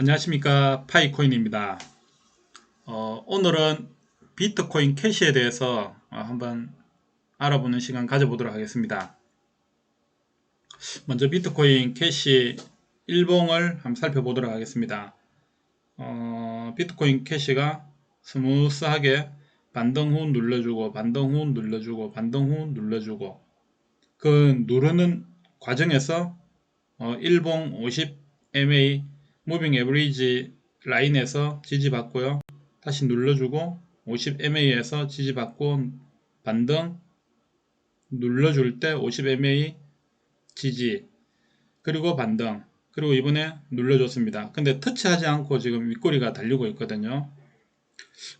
안녕하십니까. 파이코인입니다. 어, 오늘은 비트코인 캐시에 대해서 어, 한번 알아보는 시간 가져보도록 하겠습니다. 먼저 비트코인 캐시 일봉을 한번 살펴보도록 하겠습니다. 어, 비트코인 캐시가 스무스하게 반등 후 눌러주고 반등 후 눌러주고 반등 후 눌러주고 그 누르는 과정에서 어, 일봉 50 MA 무빙 에브리지 라인에서 지지받고요. 다시 눌러주고 50MA에서 지지받고 반등 눌러줄 때 50MA 지지 그리고 반등 그리고 이번에 눌러줬습니다. 근데 터치하지 않고 지금 윗꼬리가 달리고 있거든요.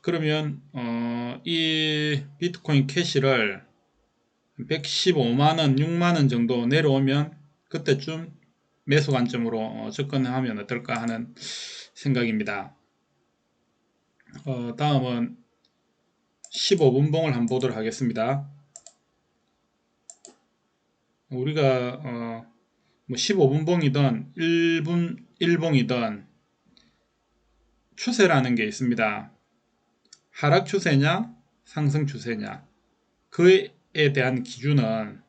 그러면 어, 이 비트코인 캐시를 115만원, 6만원 정도 내려오면 그때쯤 매수 관점으로 어, 접근하면 어떨까 하는 생각입니다. 어, 다음은 15분봉을 한번 보도록 하겠습니다. 우리가 어, 뭐 15분봉이든 1분 1봉이든 추세라는 게 있습니다. 하락 추세냐 상승 추세냐 그에 대한 기준은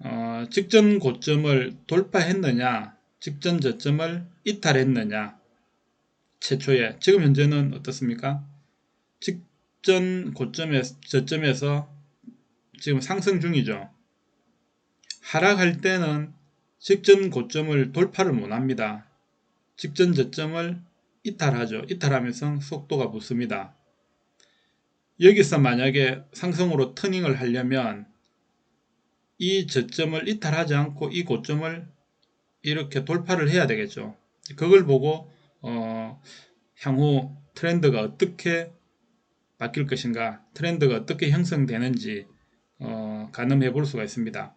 어, 직전 고점을 돌파했느냐, 직전 저점을 이탈했느냐, 최초에 지금 현재는 어떻습니까? 직전 고점에 저점에서 지금 상승 중이죠. 하락할 때는 직전 고점을 돌파를 못합니다. 직전 저점을 이탈하죠. 이탈하면서 속도가 붙습니다. 여기서 만약에 상승으로 터닝을 하려면 이 저점을 이탈하지 않고 이 고점을 이렇게 돌파를 해야 되겠죠. 그걸 보고 어, 향후 트렌드가 어떻게 바뀔 것인가, 트렌드가 어떻게 형성되는지 어, 가늠해 볼 수가 있습니다.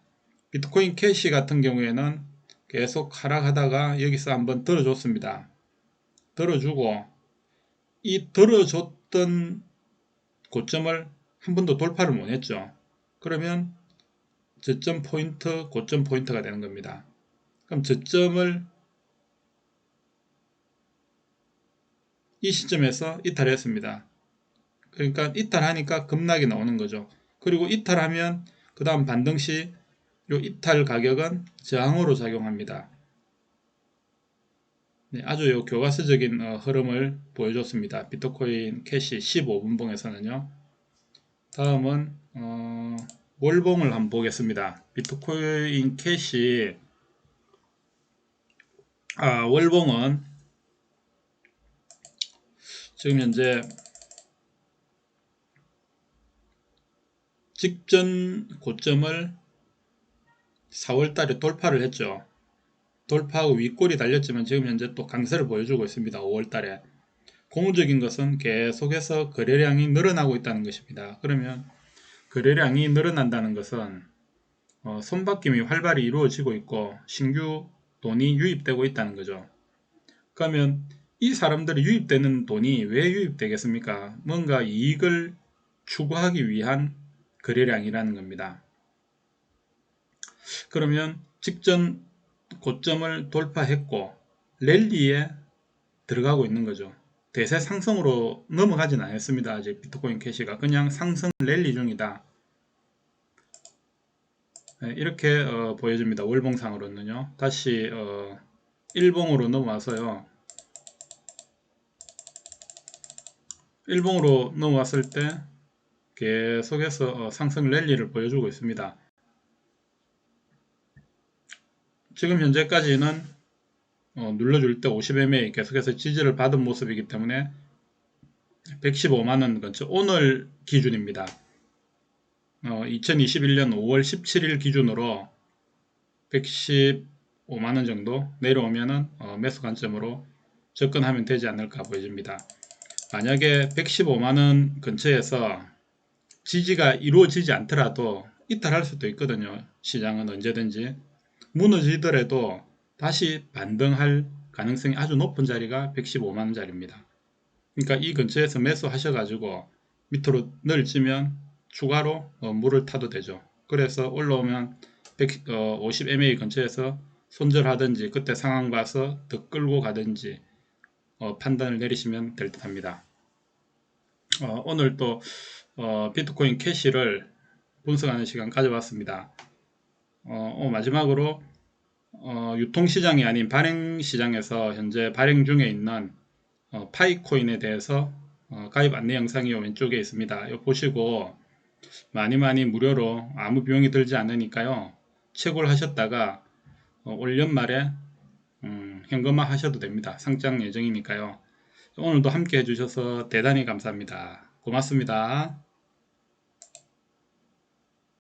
비트코인 캐시 같은 경우에는 계속 하락하다가 여기서 한번 들어줬습니다. 들어주고 이 들어줬던 고점을 한 번도 돌파를 못 했죠. 그러면 저점 포인트, 고점 포인트가 되는 겁니다. 그럼 저점을 이 시점에서 이탈했습니다. 그러니까 이탈하니까 급락이 나오는 거죠. 그리고 이탈하면 그 다음 반등 시이 이탈 가격은 저항으로 작용합니다. 네, 아주 요 교과서적인 어, 흐름을 보여줬습니다. 비트코인 캐시 15분봉에서는요. 다음은 어, 월봉을 한번 보겠습니다. 비트코인 캐시 아, 월봉은 지금 현재 직전 고점을 4월 달에 돌파를 했죠. 돌파하고 윗골이 달렸지만 지금 현재 또 강세를 보여주고 있습니다. 5월 달에. 공적인 것은 계속해서 거래량이 늘어나고 있다는 것입니다. 그러면 거래량이 늘어난다는 것은 어, 손바뀜이 활발히 이루어지고 있고 신규 돈이 유입되고 있다는 거죠. 그러면 이 사람들이 유입되는 돈이 왜 유입되겠습니까? 뭔가 이익을 추구하기 위한 거래량이라는 겁니다. 그러면 직전 고점을 돌파했고 랠리에 들어가고 있는 거죠. 대세 상승으로 넘어가진 않았습니다. 아직 비트코인 캐시가 그냥 상승 랠리 중이다. 네, 이렇게 어, 보여집니다. 월봉상으로는요. 다시 어, 일봉으로 넘어와서요. 일봉으로 넘어왔을 때 계속해서 어, 상승 랠리를 보여주고 있습니다. 지금 현재까지는 어, 눌러줄 때 50MA 계속해서 지지를 받은 모습이기 때문에 115만원 근처 오늘 기준입니다. 어, 2021년 5월 17일 기준으로 115만원 정도 내려오면은 어, 매수 관점으로 접근하면 되지 않을까 보여집니다. 만약에 115만원 근처에서 지지가 이루어지지 않더라도 이탈할 수도 있거든요. 시장은 언제든지 무너지더라도 다시 반등할 가능성이 아주 높은 자리가 115만원짜리입니다. 그러니까 이 근처에서 매수하셔가지고 밑으로 늘지면 추가로 어, 물을 타도 되죠. 그래서 올라오면 100, 어, 50MA 근처에서 손절하든지 그때 상황 봐서 더 끌고 가든지 어, 판단을 내리시면 될 듯 합니다. 어, 오늘 또 어, 비트코인 캐시를 분석하는 시간 가져봤습니다. 어, 어, 마지막으로 어, 유통시장이 아닌 발행시장에서 현재 발행 중에 있는 어, 파이코인에 대해서 어, 가입 안내 영상이 왼쪽에 있습니다. 이거 보시고 많이 많이 무료로 아무 비용이 들지 않으니까요. 채굴 하셨다가 어, 올 연말에 음, 현금화 하셔도 됩니다. 상장 예정이니까요. 오늘도 함께 해주셔서 대단히 감사합니다. 고맙습니다.